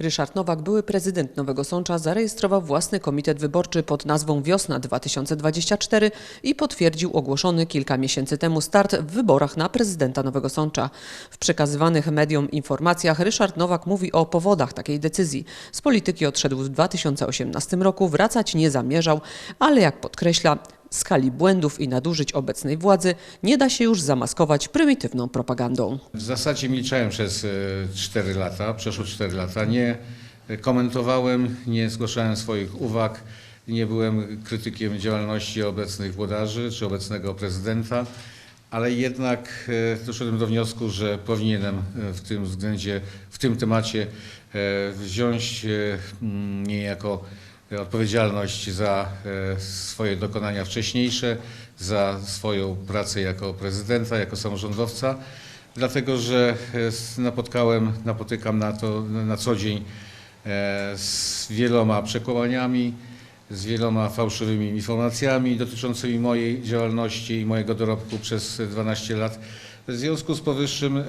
Ryszard Nowak, były prezydent Nowego Sącza, zarejestrował własny komitet wyborczy pod nazwą Wiosna 2024 i potwierdził ogłoszony kilka miesięcy temu start w wyborach na prezydenta Nowego Sącza. W przekazywanych mediom informacjach Ryszard Nowak mówi o powodach takiej decyzji. Z polityki odszedł w 2018 roku, wracać nie zamierzał, ale jak podkreśla, skali błędów i nadużyć obecnej władzy nie da się już zamaskować prymitywną propagandą. W zasadzie milczałem przez 4 lata, przeszło 4 lata. Nie komentowałem, nie zgłaszałem swoich uwag, nie byłem krytykiem działalności obecnych włodarzy czy obecnego prezydenta, ale jednak e, doszedłem do wniosku, że powinienem e, w tym względzie, w tym temacie e, wziąć e, niejako odpowiedzialność za e, swoje dokonania wcześniejsze, za swoją pracę jako prezydenta, jako samorządowca, dlatego że e, napotkałem, napotykam na to na co dzień e, z wieloma przekłamaniami, z wieloma fałszywymi informacjami dotyczącymi mojej działalności i mojego dorobku przez 12 lat. W związku z powyższym e,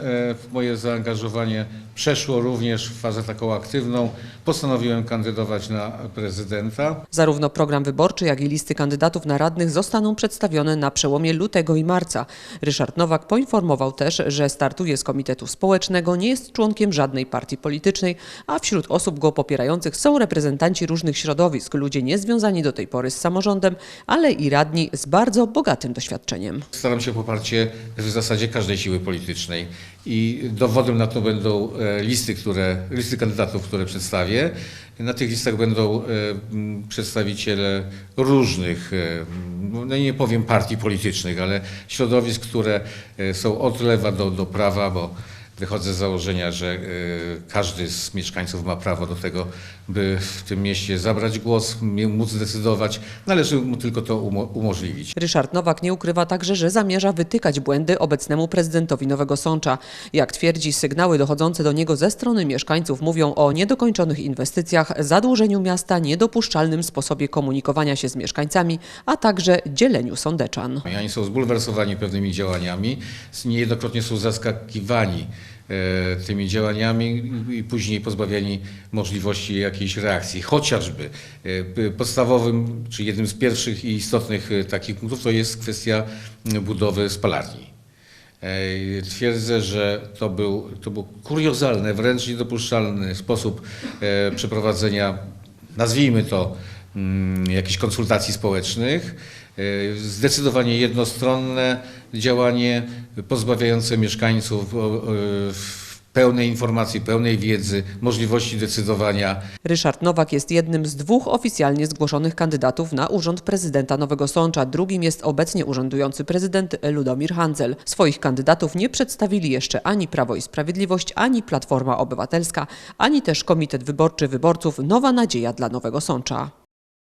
moje zaangażowanie przeszło również w fazę taką aktywną. Postanowiłem kandydować na prezydenta. Zarówno program wyborczy, jak i listy kandydatów na radnych zostaną przedstawione na przełomie lutego i marca. Ryszard Nowak poinformował też, że startuje z Komitetu Społecznego, nie jest członkiem żadnej partii politycznej, a wśród osób go popierających są reprezentanci różnych środowisk, ludzie niezwiązani do tej pory z samorządem, ale i radni z bardzo bogatym doświadczeniem. Staram się o poparcie w zasadzie każdej siły politycznej i dowodem na to będą e, listy, które, listy kandydatów, które przedstawię. Na tych listach będą e, przedstawiciele różnych, e, no nie powiem partii politycznych, ale środowisk, które są od lewa do, do prawa, bo wychodzę z założenia, że e, każdy z mieszkańców ma prawo do tego, by w tym mieście zabrać głos, móc decydować. Należy mu tylko to umo- umożliwić. Ryszard Nowak nie ukrywa także, że zamierza wytykać błędy obecnemu prezydentowi Nowego Sącza. Jak twierdzi, sygnały dochodzące do niego ze strony mieszkańców mówią o niedokończonych inwestycjach, zadłużeniu miasta, niedopuszczalnym sposobie komunikowania się z mieszkańcami, a także dzieleniu sądeczan. Oni są zbulwersowani pewnymi działaniami, niejednokrotnie są zaskakiwani tymi działaniami i później pozbawiani możliwości jakiejś reakcji. Chociażby e, podstawowym, czy jednym z pierwszych i istotnych e, takich punktów to jest kwestia budowy spalarni. E, Twierdzę, że to był, to był kuriozalny, wręcz niedopuszczalny sposób e, przeprowadzenia, nazwijmy to, jakichś konsultacji społecznych. E, Zdecydowanie jednostronne działanie pozbawiające mieszkańców pełnej informacji, pełnej wiedzy, możliwości decydowania. Ryszard Nowak jest jednym z dwóch oficjalnie zgłoszonych kandydatów na urząd prezydenta Nowego Sącza. Drugim jest obecnie urzędujący prezydent Ludomir Handzel. Swoich kandydatów nie przedstawili jeszcze ani Prawo i Sprawiedliwość, ani Platforma Obywatelska, ani też Komitet Wyborczy Wyborców Nowa Nadzieja dla Nowego Sącza.